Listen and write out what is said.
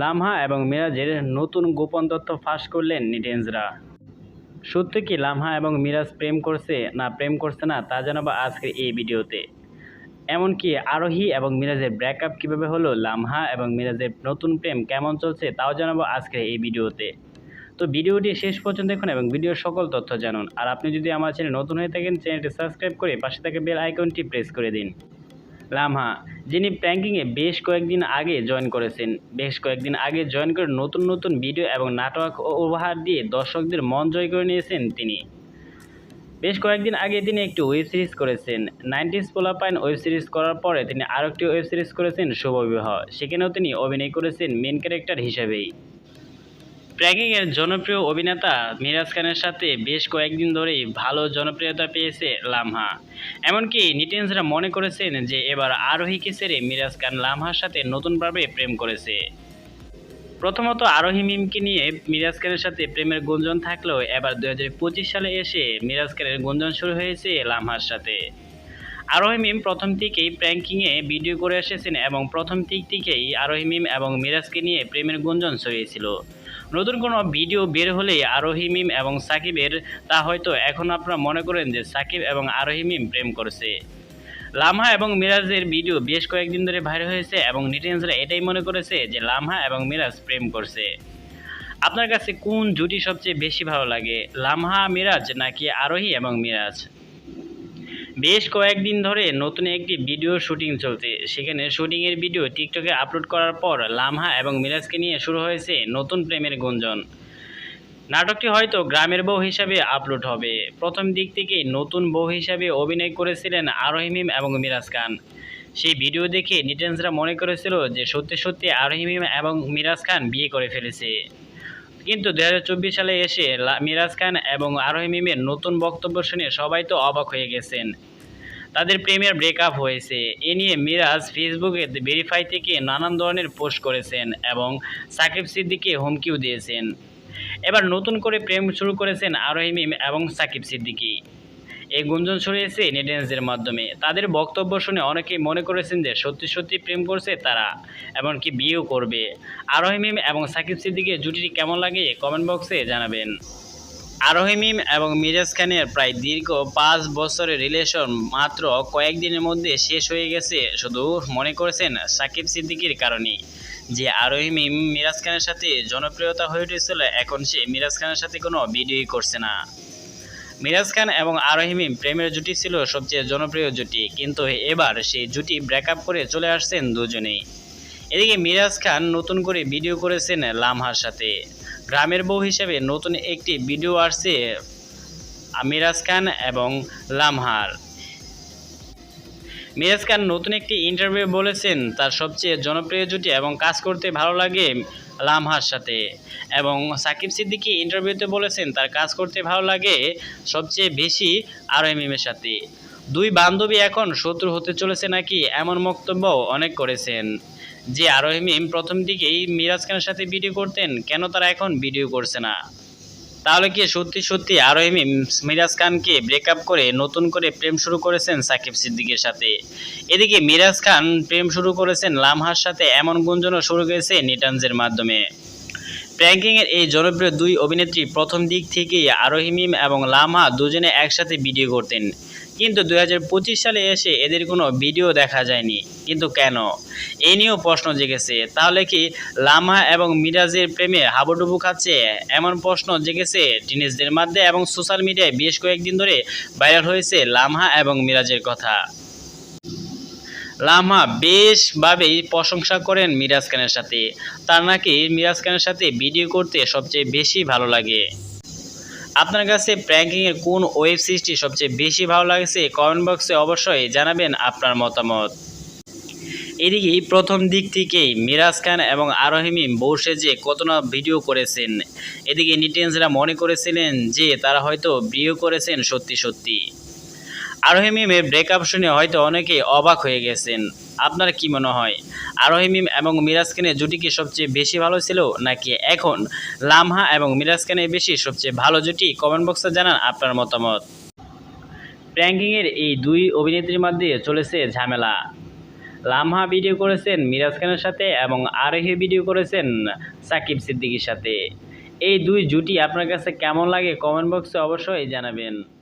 লামহা এবং মিরাজের নতুন গোপন তথ্য ফাঁস করলেন নেটিজেনরা সত্যি কি লামহা এবং মিরাজ প্রেম করছে না প্রেম করছে না তা জানাব আজকের এই ভিডিওতে। এমনকি আরোহী এবং মিরাজের ব্রেকআপ কীভাবে হলো, লামহা এবং মিরাজের নতুন প্রেম কেমন চলছে তাও জানাব আজকের এই ভিডিওতে। তো ভিডিওটি শেষ পর্যন্ত দেখুন এবং ভিডিওর সকল তথ্য জানুন। আর আপনি যদি আমার চ্যানেল নতুন হয়ে থাকেন, চ্যানেলটি সাবস্ক্রাইব করে পাশে থাকা বেল আইকনটি প্রেস করে দিন। লামহা যিনি প্র্যাঙ্কিংয়ে বেশ কয়েকদিন আগে জয়েন করেছেন। বেশ কয়েকদিন আগে জয়েন করে নতুন নতুন ভিডিও এবং নাটক ও উপহার দিয়ে দর্শকদের মন জয় করে নিয়েছেন তিনি। বেশ কয়েকদিন আগে তিনি একটি ওয়েব সিরিজ করেছেন। নাইনটিস পোলাপাইন ওয়েব সিরিজ করার পরে তিনি আরও একটি ওয়েব সিরিজ করেছেন শুভবিবাহ সেখানেও তিনি অভিনয় করেছেন মেন ক্যারেক্টার হিসেবেই। প্র্যাগিংয়ের জনপ্রিয় অভিনেতা মিরাজ খানের সাথে বেশ কয়েকদিন ধরেই ভালো জনপ্রিয়তা পেয়েছে লামহা। এমনকি নিটিন্সরা মনে করেছেন যে এবার আরোহীকে ছেড়ে মিরাজ খান লামহার সাথে নতুনভাবে প্রেম করেছে। প্রথমত আরোহী মিমকে নিয়ে মিরাজ খানের সাথে প্রেমের গুঞ্জন থাকলেও এবার দু হাজার পঁচিশ সালে এসে মিরাজ খানের গুঞ্জন শুরু হয়েছে লামহার সাথে। আরোহী মিম প্রথম থেকেই প্র্যাঙ্কিংয়ে ভিডিও করে এসেছেন এবং প্রথম দিক থেকেই আরোহী মিম এবং মিরাজকে নিয়ে প্রেমের গুঞ্জন ছড়িয়েছিল। নতুন কোনো ভিডিও বের হলেই আরোহী মিম এবং সাকিবের, তা হয়তো এখন আপনারা মনে করেন যে সাকিব এবং আরোহী মিম প্রেম করছে। লামহা এবং মিরাজের ভিডিও বেশ কয়েকদিন ধরে ভাইরাল হয়েছে এবং নেটিজেন্সরা এটাই মনে করেছে যে লামহা এবং মিরাজ প্রেম করছে। আপনার কাছে কোন জুটি সবচেয়ে বেশি ভালো লাগে, লামহা, মিরাজ নাকি আরোহী এবং মিরাজ? বেশ কয়েকদিন ধরে নতুন একটি ভিডিও শুটিং চলছে। সেখানে শুটিংয়ের ভিডিও টিকটকে আপলোড করার পর লামহা এবং মিরাজকে নিয়ে শুরু হয়েছে নতুন প্রেমের গুঞ্জন। নাটকটি হয়তো গ্রামের বউ হিসাবে আপলোড হবে। প্রথম দিক থেকেই নতুন বউ হিসাবে অভিনয় করেছিলেন আরোহিমিম এবং মিরাজ খান। সেই ভিডিও দেখে নিটেন্সরা মনে করেছিল যে সত্যি সত্যি আরোহিমিম এবং মিরাজ খান বিয়ে করে ফেলেছে। কিন্তু দু হাজার চব্বিশ সালে এসে মিরাজ খান এবং আরোহী মিমের নতুন বক্তব্য শুনে সবাই তো অবাক হয়ে গেছেন। তাদের প্রেমের ব্রেকআপ হয়েছে। এ নিয়ে মিরাজ ফেসবুকে ভেরিফাই থেকে নানান ধরনের পোস্ট করেছেন এবং সাকিব সিদ্দিককে হুমকিও দিয়েছেন। এবার নতুন করে প্রেম শুরু করেছেন আরোহী মিম এবং সাকিব সিদ্দিকী। এই গুঞ্জন ছড়িয়েছে নেটিজেন্সদের মাধ্যমে। তাদের বক্তব্য শুনে অনেকেই মনে করেছেন যে সত্যি সত্যি প্রেম করছে তারা, এমনকি বিয়েও করবে। আরোহী মিম এবং সাকিব সিদ্দিকের জুটিটি কেমন লাগে কমেন্ট বক্সে জানাবেন। আরোহী মিম এবং মিরাজ খানের প্রায় দীর্ঘ পাঁচ বছরের রিলেশন মাত্র কয়েকদিনের মধ্যে শেষ হয়ে গেছে, শুধু মনে করেছেন সাকিব সিদ্দিকির কারণেই। যে আরোহী মিম মিরাজ খানের সাথে জনপ্রিয়তা হয়ে উঠেছিল, এখন সে মিরাজ খানের সাথে কোনো ভিডিওই করছে না। মিরাজ খান এবং আরোহিমিম প্রেমের জুটি ছিল সবচেয়ে জনপ্রিয় জুটি, কিন্তু এবার সেই জুটি ব্রেকআপ করে চলে আসছেন দুজনেই। এদিকে মিরাজ খান নতুন করে ভিডিও করেছেন লামহার সাথে। গ্রামের বউ হিসেবে নতুন একটি ভিডিও আসছে মিরাজ খান এবং লামহার। মিরাজ খান নতুন একটি ইন্টারভিউ বলেছেন, তার সবচেয়ে জনপ্রিয় জুটি এবং কাজ করতে ভালো লাগে লামহার সাথে। এবং সাকিব সিদ্দিকী ইন্টারভিউতে বলেছেন, তার কাজ করতে ভালো লাগে সবচেয়ে বেশি আর এর সাথে। দুই বান্ধবী এখন শত্রু হতে চলেছে নাকি এমন বক্তব্য অনেক করেছেন। যে আরোহিমিম প্রথম দিকেই মিরাজ খানের সাথে ভিডিও করতেন, কেন তারা এখন ভিডিও করছে না? তাহলে কি সত্যি সত্যি আরোহিমিম মিরাজ খানকে ব্রেকআপ করে নতুন করে প্রেম শুরু করেছেন সাকিব সিদ্দিকের সাথে? এদিকে মিরাজ খান প্রেম শুরু করেছেন লামহার সাথে, এমন গুঞ্জনও শুরু হয়েছে নিটানজের মাধ্যমে। প্র্যাঙ্কিংয়ের এই জনপ্রিয় দুই অভিনেত্রী প্রথম দিক থেকেই আরোহিমিম এবং লামহা দুজনে একসাথে ভিডিও করতেন। কিন্তু দু হাজার পঁচিশ সালে এসে এদের কোনো ভিডিও দেখা যায়নি। কিন্তু কেন? এ নিয়েও প্রশ্ন জেগেছে। তাহলে কি লামা এবং মিরাজের প্রেমে হাবুডুবু খাচ্ছে? এমন প্রশ্ন জেগেছে টিনেজদের মধ্যে এবং সোশ্যাল মিডিয়ায় বেশ কয়েকদিন ধরে ভাইরাল হয়েছে লামহা এবং মিরাজের কথা। লামহা বেশভাবেই প্রশংসা করেন মিরাজ খানের সাথে। তার নাকি মিরাজ খানের সাথে ভিডিও করতে সবচেয়ে বেশি ভালো লাগে। আপনার কাছে প্র্যাঙ্কিংয়ের কোন ওয়েব সিরিজটি সবচেয়ে বেশি ভালো লাগছে? কমেন্ট বক্সে অবশ্যই জানাবেন আপনার মতামত। এদিকে প্রথম দিক থেকেই মিরাজ খান এবং আরোহিমি বসে যে কত না ভিডিও করেছেন। এদিকে নিটেন্সরা মনে করেছিলেন যে তারা হয়তো বিয়ে করেছেন সত্যি সত্যি। আরোহিমিমের ব্রেকআপ শুনে হয়তো অনেকেই অবাক হয়ে গেছেন। আপনার কি মনে হয়? আরোহী মিম এবং মিরাজ খানের জুটি কি সবচেয়ে বেশি ভালো ছিল, নাকি এখন লামহা এবং মিরাজ খানের বেশি সবচেয়ে ভালো জুটি? কমেন্ট বক্সে জানান আপনার মতামত। প্র্যাঙ্কিংয়ের এই দুই অভিনেত্রীর মধ্যে চলেছে ঝামেলা। লামহা ভিডিও করেছেন মিরাজ খানের সাথে এবং আরোহী ভিডিও করেছেন সাকিব সিদ্দিকীর সাথে। এই দুই জুটি আপনার কাছে কেমন লাগে? কমেন্ট বক্সে অবশ্যই জানাবেন।